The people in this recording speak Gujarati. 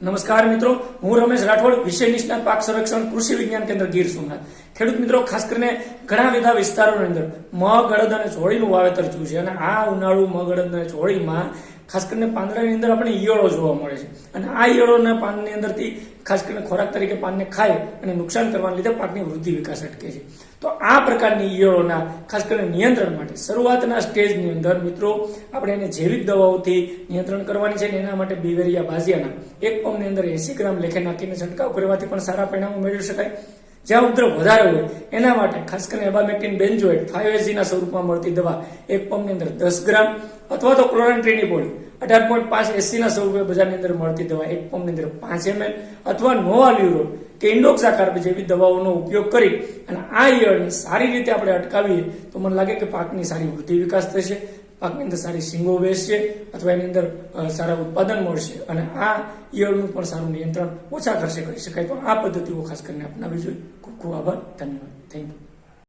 નમસ્કાર મિત્રો હું રમેશ રાઠોડ વિષય નિષ્ણાત પાક સંરક્ષણ કૃષિ વિજ્ઞાન કેન્દ્ર ગીર સોમનાથ. ખેડૂત મિત્રો, ખાસ કરીને ઘણા બધા વિસ્તારોની અંદર મગ અડદ અને ચોળીનું વાવેતર થયું છે. અને આ ઉનાળુ મગ અડદ અને ચોળીમાં ખાસ કરીને પાંદડાની અંદર આપણે ઈયળો જોવા મળે છે. અને આ ઈયળોના પાનની અંદરથી ખાસ કરીને ખોરાક તરીકે પાનને ખાય અને નુકસાન કરવાને લીધે પાકની વૃદ્ધિ વિકાસ અટકે છે. તો આ પ્રકારની ઈયળોના ખાસ કરીને નિયંત્રણ માટે શરૂઆતના સ્ટેજની અંદર મિત્રો, આપણે એને જૈવિક દવાઓથી નિયંત્રણ કરવાની છે અને એના માટે બિવેરિયા બાઝિયાના એક પંપની અંદર એસી ગ્રામ લેખે નાખીને છંટકાવ કરવાથી પણ સારા પરિણામો મેળવી શકાય. જ્યાં ઉપદ્રવ વધારે હોય, એના માટે ખાસ કરીને એબામેક્ટિન બેન્જોઇટ ફાઇવ ના સ્વરૂપમાં મળતી દવા એક પંપની અંદર દસ ગ્રામ અથવા તો ક્લોરેન્ટ્રીની બોડી અઢાર પોઈન્ટ પાંચ એસીના સ્વરૂપે બજારની અંદર મળતી દવા એક પંપની અંદર પાંચ એમએલ અથવા નોવાલ્યુરોન કે ઇન્ડોક્સાકાર્બ જેવી દવાઓનો ઉપયોગ કરી અને આ ઈયળને સારી રીતે આપણે અટકાવીએ તો મને લાગે કે પાકની સારી વૃદ્ધિ વિકાસ થશે. પાકની અંદર સારી સિંગો બેસશે અથવા એની અંદર સારા ઉત્પાદન મળશે. અને આ ઈયળનું પણ સારું નિયંત્રણ ઓછા ખર્ચે કરી શકાય. તો આ પદ્ધતિઓ ખાસ કરીને અપનાવી જોઈએ ખૂબ ખૂબ આભાર. ધન્યવાદ. Thank you